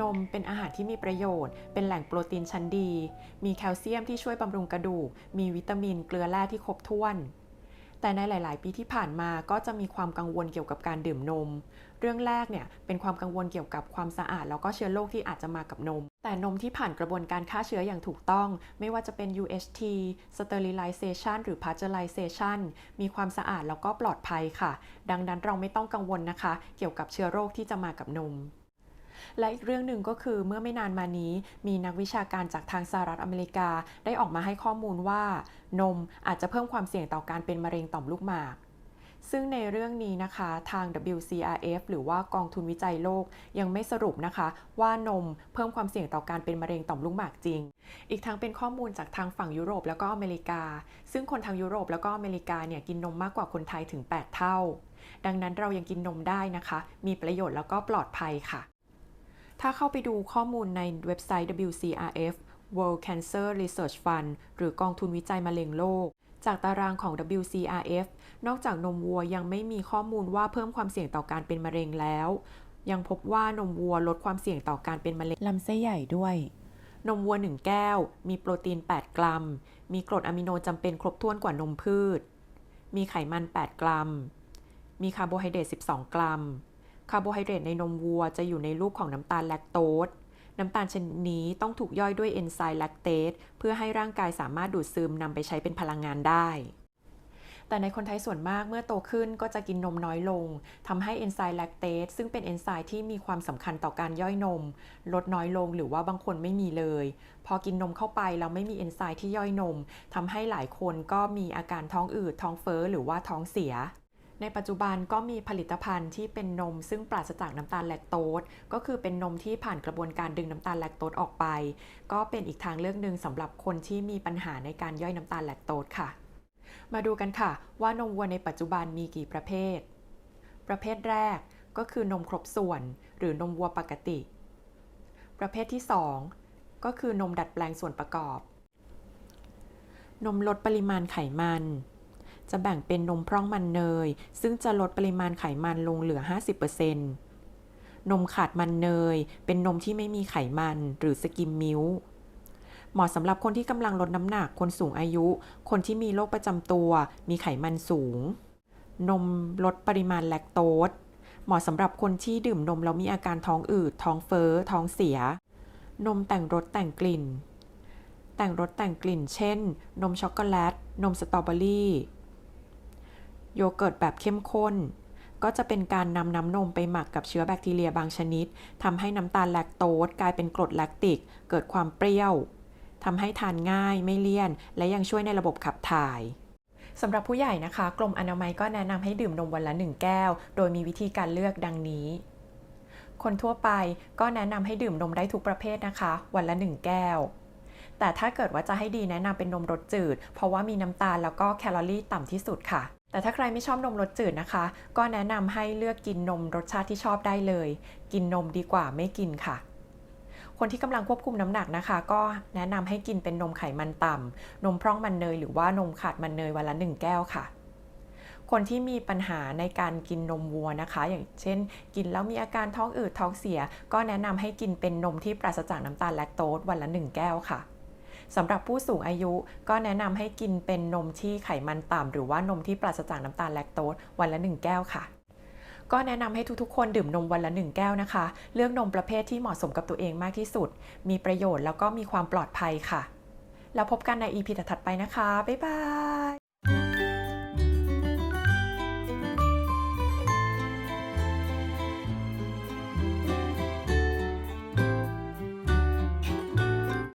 นมเป็นอาหารที่มีประโยชน์ เป็นแหล่งโปรตีนชั้นดี มีแคลเซียมที่ช่วยบำรุงกระดูก มีวิตามินเกลือแร่ที่ครบถ้วน แต่ในหลาย ๆ ปีที่ผ่านมาก็จะมีความกังวลเกี่ยวกับการดื่มนม เรื่องแรกเนี่ยเป็นความกังวลเกี่ยวกับความสะอาด แล้วก็เชื้อโรคที่อาจจะมากับนม แต่นมที่ผ่านกระบวนการฆ่าเชื้ออย่างถูกต้อง ไม่ว่าจะเป็น UHT sterilization หรือ pasteurization มีความสะอาดแล้วก็ปลอดภัยค่ะ ดังนั้นเราไม่ต้องกังวลนะคะ เกี่ยวกับเชื้อโรคที่จะมากับนม และอีกเรื่องหนึ่งก็คือเมื่อไม่นานมานี้ มีนักวิชาการจากทางสหรัฐอเมริกาได้ออกมาให้ข้อมูลว่า นมอาจจะเพิ่มความเสี่ยงต่อการเป็นมะเร็งต่อมลูกหมากซึ่งในเรื่องนี้นะคะทาง WCRF หรือว่ากองทุนวิจัยโลกยังไม่สรุปนะคะ ว่านมเพิ่มความเสี่ยงต่อการเป็นมะเร็งต่อมลูกหมากจริง อีกทั้งเป็นข้อมูลจากทางฝั่งยุโรปแล้วก็อเมริกา ซึ่งคนทางยุโรปแล้วก็อเมริกาเนี่ยกินนมมากกว่าคนไทยถึง 8 เท่า ดังนั้นเรายังกินนมได้นะคะ มีประโยชน์แล้วก็ปลอดภัยค่ะ ถ้าเข้าไปดูข้อมูลในเว็บไซต์ WCRF World Cancer Research Fund หรือกองทุนวิจัยมะเร็งโลก จากตารางของ WCRF นอกจากนมวัวยังไม่มีข้อมูลว่าเพิ่มความเสี่ยงต่อการเป็นมะเร็งแล้ว ยังพบว่านมวัวลดความเสี่ยงต่อการเป็นมะเร็งลำไส้ใหญ่ด้วย นมวัว 1 แก้ว มีโปรตีน 8 กรัม มีกรดอะมิโนจำเป็นครบถ้วนกว่านมพืช มีไขมัน 8 กรัม มีคาร์โบไฮเดรต12 กรัม คาร์โบไฮเดรตในนมวัวจะอยู่ในรูปของน้ำตาลแลคโตสน้ำตาลชนิดนี้ต้องถูกย่อยด้วยเอนไซม์แลคเตสเพื่อให้ร่างกายสามารถดูดซึมนำไปใช้เป็นพลังงานได้ แต่ในคนไทยส่วนมากเมื่อโตขึ้นก็จะกินนมน้อยลงทำให้เอนไซม์แลคเตสซึ่งเป็นเอนไซม์ที่มีความสำคัญต่อการย่อยนม ลดน้อยลงหรือว่าบางคนไม่มีเลย พอกินนมเข้าไปแล้วไม่มีเอนไซม์ที่ย่อยนมทำให้หลายคนก็มีอาการท้องอืดท้องเฟ้อหรือว่าท้องเสีย ในปัจจุบันก็มีผลิตภัณฑ์ที่เป็นนมซึ่งปราศจากน้ำตาลแลคโตสก็คือเป็นนมที่ผ่านกระบวนการดึงน้ำตาลแลคโตสออกไป ก็เป็นอีกทางเลือกหนึ่งสำหรับคนที่มีปัญหาในการย่อยน้ำตาลแลคโตสค่ะ มาดูกันค่ะ ว่านมวัวในปัจจุบันมีกี่ประเภท ประเภทแรกก็คือนมครบส่วน หรือนมวัวปกติ ประเภทที่ 2 ก็คือนมดัดแปลงส่วนประกอบ นมลดปริมาณไขมัน จะแบ่งเป็นนมพร่องมันเนย ซึ่งจะลดปริมาณไขมันลงเหลือ 50%นมขาดมันเนย เป็นนมที่ไม่มีไขมันหรือสกิมมิลเหมาะสำหรับคนที่กำลังลดน้ำหนัก คนสูงอายุ คนที่มีโรคประจำตัว มีไขมันสูง นมลดปริมาณแลคโตส เหมาะสำหรับคนที่ดื่มนมแล้วมีอาการท้องอืด ท้องเฟ้อ ท้องเสีย นมแต่งรสแต่งกลิ่น แต่งรสแต่งกลิ่น เช่น นมช็อกโกแลต นมสตรอเบอรี่ โยเกิร์ตแบบเข้มข้น ก็จะเป็นการนำน้ำนมไปหมักกับเชื้อแบคทีเรียบางชนิดทำให้น้ำตาลแลคโตสกลายเป็นกรดแลคติก เกิดความเปรี้ยวทำให้ทานง่ายไม่เลี่ยน และยังช่วยในระบบขับถ่ายสำหรับผู้ใหญ่นะคะ กรมอนามัยก็แนะนำให้ดื่มนมวันละ 1 แก้ว โดยมีวิธีการเลือกดังนี้ คนทั่วไปก็แนะนำให้ดื่มนมได้ทุกประเภทนะคะ วันละ 1 แก้ว แต่ถ้าเกิดว่าจะให้ดีแนะนำเป็นนมรสจืด เพราะว่ามีน้ำตาลแล้วก็แคลอรี่ต่ำที่สุดค่ะ แต่ถ้าใครไม่ชอบนมรสจืดนะคะ ก็แนะนำให้เลือกกินนมรสชาติที่ชอบได้เลย กินนมดีกว่าไม่กินค่ะ คนที่กำลังควบคุมน้ำหนักนะคะ ก็แนะนำให้กินเป็นนมไขมันต่ำนมพร่องมันเนยหรือว่านมขาดมันเนยวันละ1แก้วค่ะ คนที่มีปัญหาในการกินนมวัวนะคะ อย่างเช่น กินแล้วมีอาการท้องอืดท้องเสีย ก็แนะนำให้กินเป็นนมที่ปราศจากน้ำตาลแลคโตสวันละ1แก้วค่ะ สำหรับผู้สูงอายุก็แนะนำให้กินเป็นนมที่ไขมันต่ำหรือว่านมที่ปราศจากน้ำตาลแลคโตสวันละ 1 แก้วค่ะก็แนะนำให้ทุกๆ คนดื่มนมวันละ 1 แก้วนะคะ เลือกนมประเภทที่เหมาะสมกับตัวเองมากที่สุด มีประโยชน์แล้วก็มีความปลอดภัยค่ะ แล้วพบกันใน EP ถัดๆไปนะคะ บ๊ายบาย